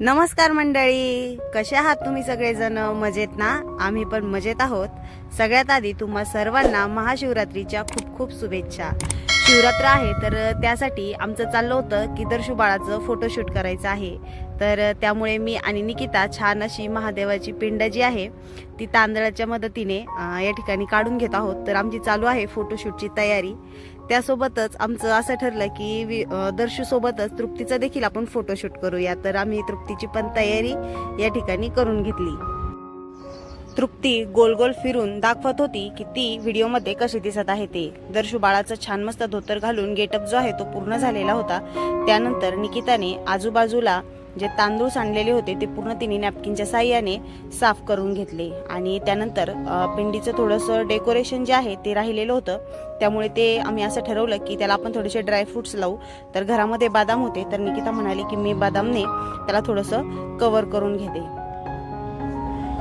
नमस्कार मंडळी कसे आहात तुम्ही सगळेजण? मजेत ना? आम्ही पण मजेत आहोत. सगळ्यात आधी तुम्हा सर्वांना महाशिवरात्रीच्या खूप खूप शुभेच्छा. शिवरात्र आहे तर त्यासाठी आमचं चाललं होतं की दर्शू बाळाचं फोटोशूट करायचं आहे. तर त्यामुळे मी आणि निकिता छान अशी महादेवाची पिंड जी आहे ती तांदळाच्या मदतीने या ठिकाणी काढून घेत आहोत. तर आमची चालू आहे फोटोशूटची तयारी. त्यासोबतच आमचं असं ठरलं की वि- दर्शूसोबतच तृप्तीचा देखील आपण फोटोशूट करूया. तर आम्ही तृप्तीची पण तयारी या ठिकाणी करून घेतली. तृप्ती गोल गोल फिरून दाखवत होती की ती व्हिडिओमध्ये कशी दिसत आहे ते. दर्शू बाळाचं छान मस्त धोतर घालून गेटअप जो आहे तो पूर्ण झालेला होता. त्यानंतर निकिताने आजूबाजूला जे तांदूळ सांडलेले होते ते पूर्ण तिने नॅपकिनच्या साह्याने साफ करून घेतले. आणि त्यानंतर पिंडीचं थोडंसं डेकोरेशन जे आहे ते राहिलेलं होतं. त्यामुळे ते आम्ही असं ठरवलं की त्याला आपण थोडेसे ड्रायफ्रुट्स लावू. तर घरामध्ये बदाम होते तर निकिता म्हणाली की मी बदामने त्याला थोडंसं कवर करून घेते.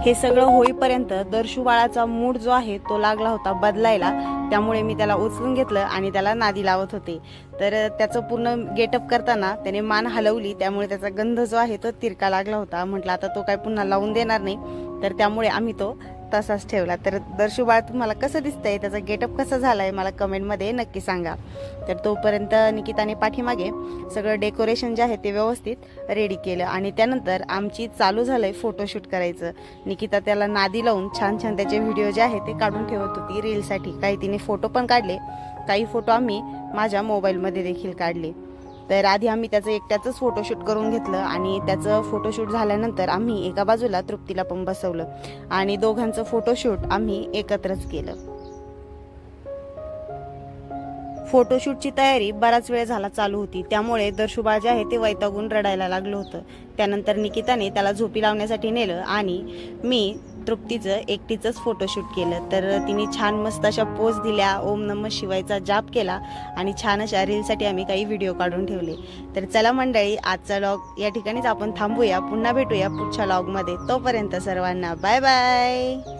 हे सगळं होईपर्यंत दर्शू बाळाचा मूड जो आहे तो लागला होता बदलायला. त्यामुळे मी त्याला उचलून घेतलं आणि त्याला नादी लावत होते. तर त्याचं पूर्ण गेटअप करताना त्याने मान हलवली. त्यामुळे त्याचा गंध जो आहे तो तिरका लागला होता. म्हटलं आता तो काय पुन्हा लावून देणार नाही. तर त्यामुळे आम्ही तो तसाच ठेवला. तर दर्शुबाळ तुम्हाला कसं दिसतंय? त्याचा गेटअप कसा झालाय? मला कमेंटमध्ये नक्की सांगा. तर तोपर्यंत निकिताने पाठीमागे सगळं डेकोरेशन जे आहे ते व्यवस्थित रेडी केलं आणि त्यानंतर आमची चालू झालंय फोटोशूट करायचं. निकिता त्याला नादी लावून छान छान त्याचे व्हिडिओ जे आहे ते काढून ठेवत होती रीलसाठी काही तिने फोटो पण काढले काही फोटो आम्ही माझ्या मोबाईलमध्ये देखील काढले. तर आधी आम्ही त्याचं एकट्याचंच फोटोशूट करून घेतलं आणि त्याचं फोटोशूट झाल्यानंतर आम्ही एका बाजूला तृप्तीला पण बसवलं आणि दोघांचं फोटोशूट आम्ही एकत्रच केलं. फोटोशूटची तयारी बराच वेळ झाला चालू होती. त्यामुळे दर्शुबा जे आहे ते वैतागून रडायला लागलं होतं. त्यानंतर निकिताने त्याला झोपी लावण्यासाठी नेलं आणि मी तृप्तीचं एकटीचंच फोटोशूट केलं. तर तिने छान मस्त अशा पोज दिल्या. ओम नम शिवायचा जाप केला आणि छान अशा रीलसाठी आम्ही काही व्हिडिओ काढून ठेवले. तर चला मंडळी आजचा लॉग या ठिकाणीच आपण थांबूया. पुन्हा भेटूया पुढच्या लॉगमध्ये तोपर्यंत सर्वांना बाय बाय